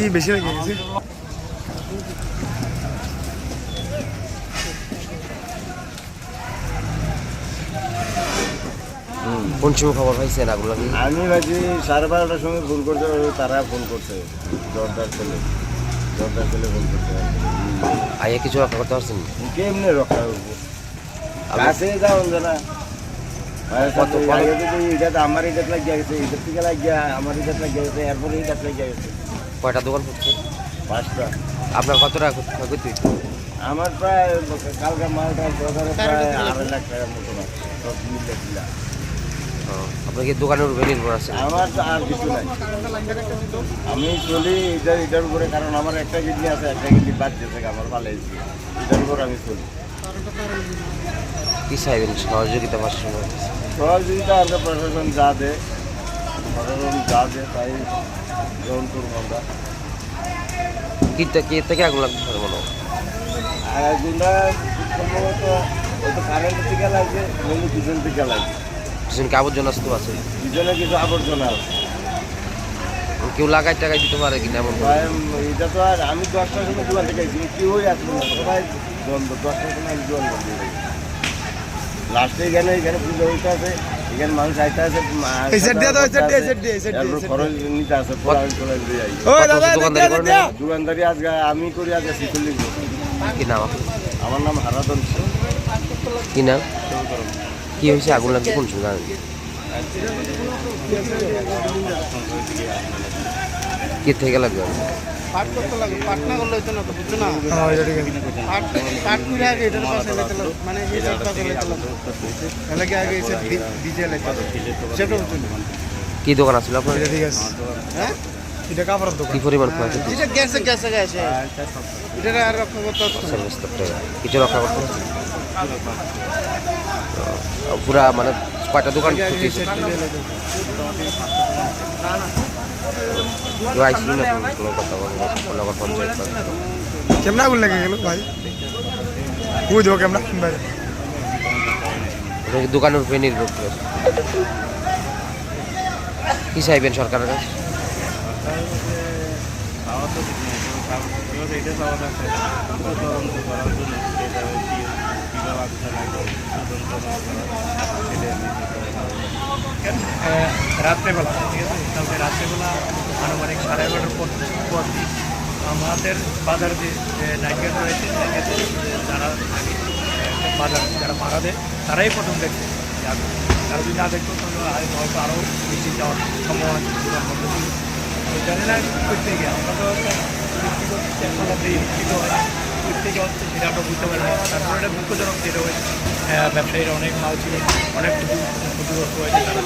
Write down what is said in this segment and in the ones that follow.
এই বেশি লেগে গেছে কোন সময় খবর পাইছেন আগুন লাগে? আমি ভাবছি সাড়ে বারোটার সময় ফোন করছে তারা ফোন করছে। জোরদার ছেলে জোরদার ছেলে ফোন করছে। আইয়া কিছু রক্ষা করতে পারছেন? কেমনে রক্ষা করব? কাছে যাও না। আমার লাগিয়ে গেছে এটার থেকে লাগিয়ে আমার এটা লাগিয়ে গেছে এরপরে এটা লাগিয়ে গেছে। কয়টা দোকান করছে পাঁচটা। আপনার কত টাকা ক্ষয় আমার প্রায় কালকে মালটা বাজারে প্রায় আড়াই লাখ টাকার মতো না সব মিলে দিলা ও, আপনার কি দোকানের উপরে নির্ভর আছে? আমার তো আর কিছু নাই। আমি চলি এটা এটার উপরে কারণ আমার একটা কিডনি আছে একটা কিডনি বাদ দিয়েছে আমার ভালো হয়েছে এটার উপর আমি চলি। কি চাইবেন সহযোগিতা সময়। সহযোগিতা আমরা প্রশাসন যা দে প্রশাসন যা দে তাই গ্রহণ করব আমরা। কি তে- কি থেকে আগুন লাগতে পারে মনে হয়? আর একজনটা সম্ভবত ওই তো থেকে লাগছে নইলে পিছন থেকে লাগছে পিছনে আবর্জনা আসতে আছে পিছনে কিছু আবর্জনা আছে। কেউ লাগাই টাকাই দিতে পারে কিনা এমন এটা তো আর আমি দশটার সময় দোকান থেকে কেউই আসলো না। সবাই বন্ধ দশটার সময় আমি দোকান বন্ধ লাস্টে এখানে এখানে পুজো হইতে আছে এখানে মানুষ আইতে আছে খরচ নিতে দোকানদারি আজকে আমি করি আজকে শিশুলিং কি নাম আমার নাম হারাদন কি নাম? কি হয়েছে? আগুন লাগছে কোন সময়? কি থেকে লাগবে পাট করতে লাগে পাট না করলে হইতো না তো বুঝছ না? হ্যাঁ এটা ঠিক আছে। পাট পাট করে আগে এটার পাশে লাইতে মানে এই সাইড পাশে লাইতে লাগল এলাকে আগে এসে ডিজে লাইতে সেটা হচ্ছে না। কি দোকান আছিল আপনার? এটা ঠিক আছে। হ্যাঁ? এটা কাপড়ের দোকান। কি পরিমাণ এটা এটা আর রক্ষা করতে। কিছু রক্ষা করতে? পুরা মানে কয়টা দোকান কেউ না কোনো কথা বলব পঞ্চায়েত কেমন আগুন লেগে গেল ভাই। বুঝ দেবো কেমন ভাই দোকানের উপরে নির্ভর করে। কি চাইবেন সরকারের কাছে? রাত্রেবেলা ঠিক আছে? কালকে রাত্রেবেলা আনুমানিক সাড়ে এগারোটার পর পর আমাদের বাজার যে নাইকের রয়েছে নাইট যারা বাজার যারা ভাড়া দেয়, তারাই প্রথম দেখছে যে তারা যদি না দেখতো, তাহলে হয়তো আরও বেশি যাওয়ার সম্ভাবনা জানি না করতে গিয়ে আমরা তো ব্যক্তিগত চেষ্টা দিয়ে হয় হচ্ছে সেটা আমরা বুঝতে পারি না তারপরে এটা দুঃখজনক যেটা হয়েছে। আহ, ব্যবসায়ীরা অনেক মাল ছিল অনেক ক্ষতিগ্রস্ত হয়েছে তারা।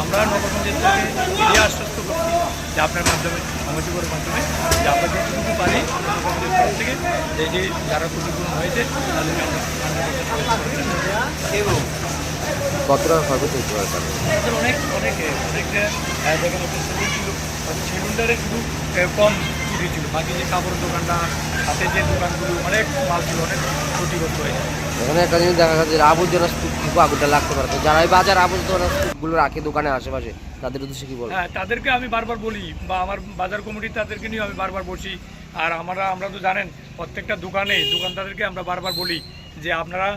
আমরা নগরপঞ্চায়েত থেকে এড়িয়ে আশ্বস্ত করছি যে আপনার মাধ্যমে সমিতিগুলোর মাধ্যমে যে আমরা যতটুকু পারি নগরপঞ্চায়েত তরফ থেকে যে যে যারা ক্ষতিপূরণ হয়েছে তাদেরকে আমরা 100% কত হতে পারে অনেক অনেক অনেক আহ, দেখেন আপনার ছিল সেলুনটারে শুধু কম ছিল বাকি যে কাপড়ের দোকানটা হাতে যে দোকানগুলো অনেক মাল ছিল অনেক ক্ষতিগ্রস্ত হয়ে যায়। এখানে একটা জিনিস দেখা যাচ্ছে আবর্জনা স্তূপ আগুনটা লাগতে পারে। যারা এই বাজার আবর্জনা স্তূপগুলো রাখে দোকানের আশেপাশে তাদের উদ্দেশ্যে কি বলব? হ্যাঁ তাদেরকে আমি বারবার বলি বা আমার বাজার কমিটি তাদেরকে নিয়ে আমি বারবার বসি আর আমরা আমরা তো জানেন প্রত্যেকটা দোকানে দোকানদারদেরকে আমরা বারবার বলি যে আপনারা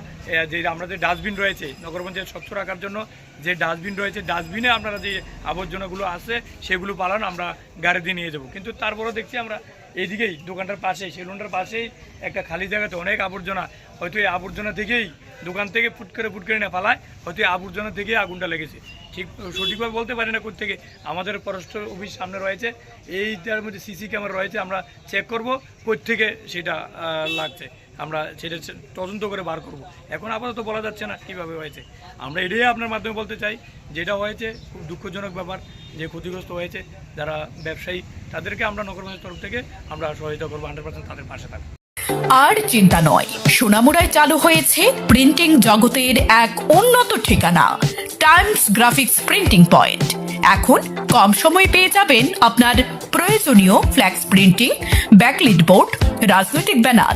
যে আমরা যে ডাস্টবিন রয়েছে নগর স্বচ্ছ রাখার জন্য যে ডাস্টবিন রয়েছে, ডাস্টবিনে আপনারা যে আবর্জনাগুলো আছে, সেগুলো পালন আমরা গাড়ি দিয়ে নিয়ে যাব। কিন্তু তারপরেও দেখছি আমরা এইদিকেই, দোকানটার পাশে সেলুনটার পাশেই, একটা খালি জায়গাতে অনেক আবর্জনা। হয়তো এই আবর্জনা থেকেই দোকান থেকে ফুট করে ফুট করে না ফালায় হয়তো এই আবর্জনা থেকেই আগুনটা লেগেছে। ঠিক সঠিকভাবে বলতে পারি না থেকে আমাদের পররাষ্ট্র অফিস সামনে রয়েছে, এইটার মধ্যে সিসি ক্যামেরা রয়েছে, আমরা চেক করব থেকে সেটা লাগছে। আমরা সেটা তদন্ত করে বার করব। এখন আপাতত বলা যাচ্ছে না কীভাবে হয়েছে। আমরা এটাই আপনার মাধ্যমে বলতে চাই, যেটা হয়েছে খুব দুঃখজনক ব্যাপার, যে ক্ষতিগ্রস্ত হয়েছে যারা ব্যবসায়ী, তাদেরকে আমরা নগরগঞ্জের তরফ থেকে আমরা সহায়তা করব হান্ড্রেড পার্সেন্ট তাদের পাশে থাকব আর চিন্তা নয়, সোনামুড়ায় চালু হয়েছে প্রিন্টিং জগতের এক উন্নত ঠিকানা টাইমস গ্রাফিক্স প্রিন্টিং পয়েন্ট এখন কম সময়ে পেয়ে যাবেন আপনার প্রয়োজনীয় ফ্ল্যাক্স প্রিন্টিং ব্যাকলিট বোর্ড রাজনৈতিক banner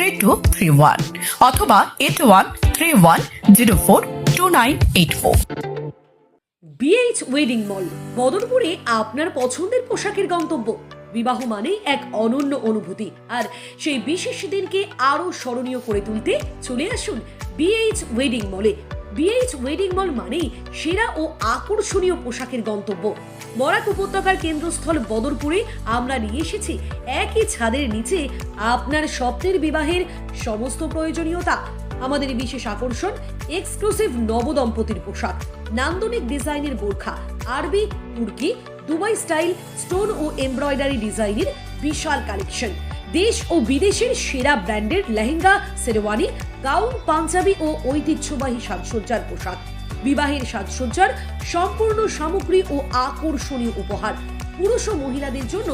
three two three one অথবা eight one three one zero four two nine eight four BH wedding mall বদরপুরে আপনার পছন্দের পোশাকের গন্তব্য। বিবাহ মানেই এক অনন্য অনুভূতি। আর সেই বিশেষ দিনকে আরও স্মরণীয় করে তুলতে চলে আসুন বিএইচ ওয়েডিং মলে বিএইচ ওয়েডিং মল মানেই সেরা ও আকর্ষণীয় পোশাকের গন্তব্য। বরাক উপত্যকার কেন্দ্রস্থল বদরপুরে আমরা নিয়ে এসেছি। একই ছাদের নিচে আপনার স্বপ্নের বিবাহের সমস্ত প্রয়োজনীয়তা। আমাদের বিশেষ আকর্ষণ এক্সক্লুসিভ নবদম্পতির পোশাক। নান্দনিক ডিজাইনের বোরখা, আরবি, তুর্কি, দুবাই স্টাইল, স্টোন ও এমব্রয়ডারি ডিজাইনের বিশাল কালেকশন। দেশ ও বিদেশের সেরা ব্র্যান্ডের লেহেঙ্গা, শেরওয়ানি, গাউন, পাঞ্জাবি ও ঐতিহ্যবাহী সাজসজ্জার পোশাক। বিবাহের সাজসজ্জার সম্পূর্ণ সামগ্রী ও আকর্ষণীয় উপহার। পুরুষ ও মহিলাদের জন্য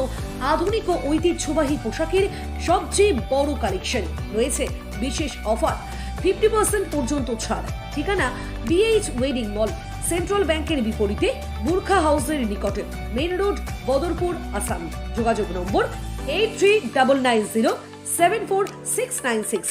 আধুনিক ও ঐতিহ্যবাহী পোশাকের সবচেয়ে বড় কালেকশন রয়েছে বিশেষ অফার। ফিফটি পার্সেন্ট পর্যন্ত ছাড়। ঠিকানা বিএইচ ওয়েডিং মল সেন্ট্রাল ব্যাংকের বিপরীতে, বুর্খা হাউসের নিকটে মেন রোড, বদরপুর, আসাম। যোগাযোগ number eight three double nine zero seven four six nine six